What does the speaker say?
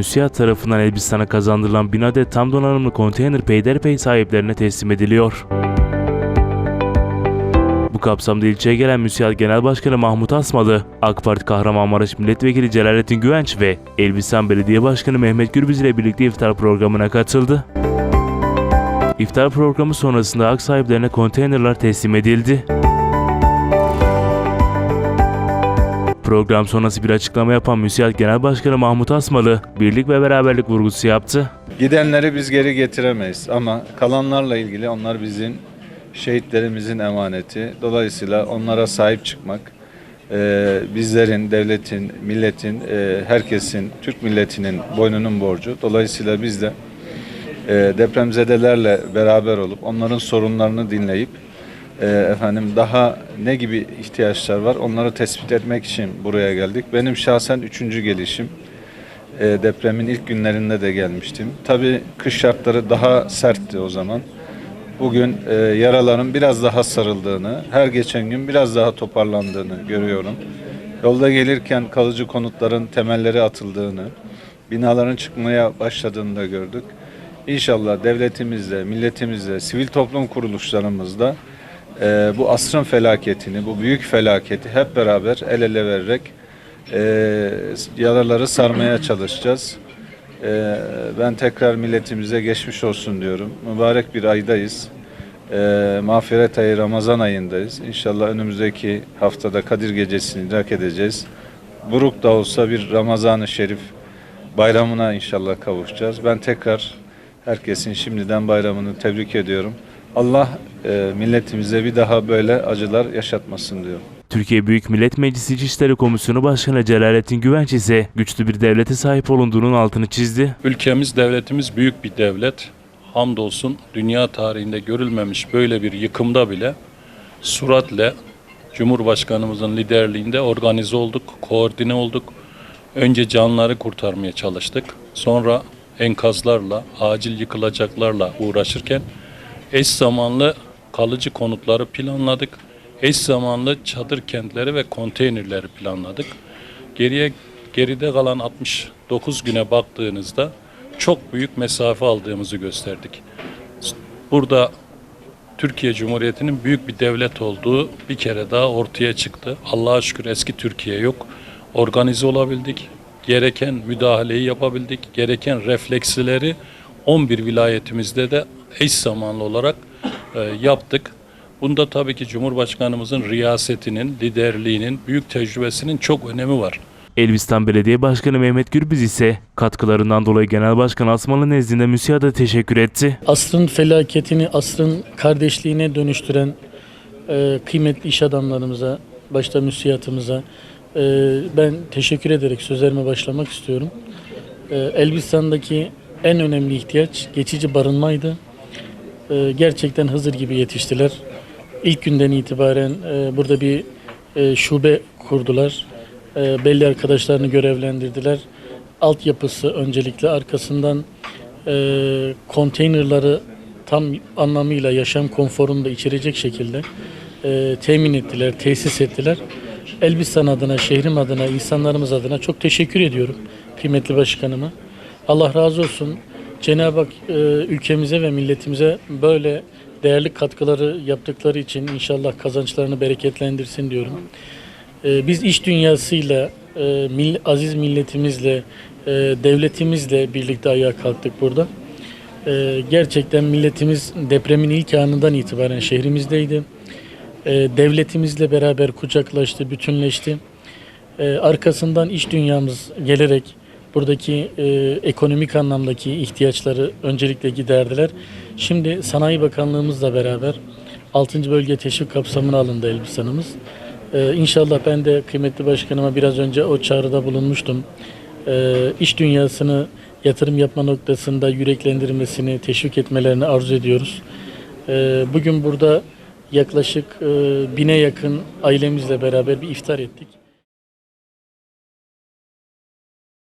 MÜSİAD tarafından Elbistan'a kazandırılan 1000 adet tam donanımlı konteyner peyderpey sahiplerine teslim ediliyor. Bu kapsamda ilçeye gelen MÜSİAD Genel Başkanı Mahmut Asmalı, AK Parti Kahramanmaraş Milletvekili Celalettin Güvenç ve Elbistan Belediye Başkanı Mehmet Gürbüz ile birlikte iftar programına katıldı. İftar programı sonrasında hak sahiplerine konteynerler teslim edildi. Program sonrası bir açıklama yapan MÜSİAD Genel Başkanı Mahmut Asmalı, birlik ve beraberlik vurgusu yaptı. Gidenleri biz geri getiremeyiz ama kalanlarla ilgili onlar bizim şehitlerimizin emaneti. Dolayısıyla onlara sahip çıkmak e, bizlerin, devletin, milletin, e, herkesin, Türk milletinin boynunun borcu. Dolayısıyla biz de e, depremzedelerle beraber olup onların sorunlarını dinleyip e, efendim daha ne gibi ihtiyaçlar var onları tespit etmek için buraya geldik. Benim şahsen üçüncü gelişim. E, depremin ilk günlerinde de gelmiştim. Tabii kış şartları daha sertti o zaman. Bugün e, yaraların biraz daha sarıldığını, her geçen gün biraz daha toparlandığını görüyorum. Yolda gelirken kalıcı konutların temelleri atıldığını, binaların çıkmaya başladığını da gördük. İnşallah devletimizle, milletimizle, sivil toplum kuruluşlarımızla e, bu asrın felaketini, bu büyük felaketi hep beraber el ele vererek e, yaraları sarmaya çalışacağız. E, ben tekrar milletimize geçmiş olsun diyorum. Mübarek bir aydayız. E, mağfiret ayı Ramazan ayındayız. İnşallah önümüzdeki haftada Kadir Gecesi'ni idrak edeceğiz. Buruk da olsa bir Ramazan-ı Şerif bayramına inşallah kavuşacağız. Ben tekrar herkesin şimdiden bayramını tebrik ediyorum. Allah e, milletimize bir daha böyle acılar yaşatmasın diyorum. Türkiye Büyük Millet Meclisi İçişleri Komisyonu Başkanı Celalettin Güvenç ise güçlü bir devlete sahip olunduğunun altını çizdi. Ülkemiz, devletimiz büyük bir devlet. Hamdolsun dünya tarihinde görülmemiş böyle bir yıkımda bile suratle Cumhurbaşkanımızın liderliğinde organize olduk, koordine olduk. Önce canları kurtarmaya çalıştık. Sonra enkazlarla, acil yıkılacaklarla uğraşırken eş zamanlı kalıcı konutları planladık. Eş zamanlı çadır kentleri ve konteynerleri planladık. Geriye geride kalan 69 güne baktığınızda çok büyük mesafe aldığımızı gösterdik. Burada Türkiye Cumhuriyeti'nin büyük bir devlet olduğu bir kere daha ortaya çıktı. Allah'a şükür eski Türkiye yok. Organize olabildik. Gereken müdahaleyi yapabildik. Gereken refleksleri 11 vilayetimizde de eş zamanlı olarak e, yaptık. Bunda tabii ki Cumhurbaşkanımızın riyasetinin, liderliğinin, büyük tecrübesinin çok önemi var. Elbistan Belediye Başkanı Mehmet Gürbüz ise katkılarından dolayı Genel Başkan Asmalı nezdinde MÜSİAD'a teşekkür etti. asrın felaketini asrın kardeşliğine dönüştüren e, kıymetli iş adamlarımıza, başta müsiyatımıza e, ben teşekkür ederek sözlerime başlamak istiyorum. E, Elbistan'daki en önemli ihtiyaç geçici barınmaydı. E, gerçekten Hızır gibi yetiştiler. İlk günden itibaren e, burada bir e, şube kurdular. E, belli arkadaşlarını görevlendirdiler. Altyapısı öncelikle arkasından konteynerları tam anlamıyla yaşam konforunu da içerecek şekilde temin ettiler, tesis ettiler. Elbistan adına, şehrim adına, insanlarımız adına çok teşekkür ediyorum kıymetli başkanıma. Allah razı olsun. Cenab-ı Hak e, ülkemize ve milletimize böyle değerli katkıları yaptıkları için inşallah kazançlarını bereketlendirsin diyorum. E, biz iş dünyasıyla, e, mill- aziz milletimizle, e, devletimizle birlikte ayağa kalktık burada. E, gerçekten milletimiz depremin ilk anından itibaren şehrimizdeydi. E, devletimizle beraber kucaklaştı, bütünleşti. E, arkasından iş dünyamız gelerek buradaki e, ekonomik anlamdaki ihtiyaçları öncelikle giderdiler. Şimdi Sanayi Bakanlığımızla beraber 6. bölge teşvik kapsamına alındı Elbistan'ımız. Ee, inşallah ben de kıymetli başkanıma biraz önce o çağrıda bulunmuştum. Ee, iş dünyasını yatırım yapma noktasında yüreklendirmesini, teşvik etmelerini arzu ediyoruz. Ee, bugün burada yaklaşık e, bine yakın ailemizle beraber bir iftar ettik.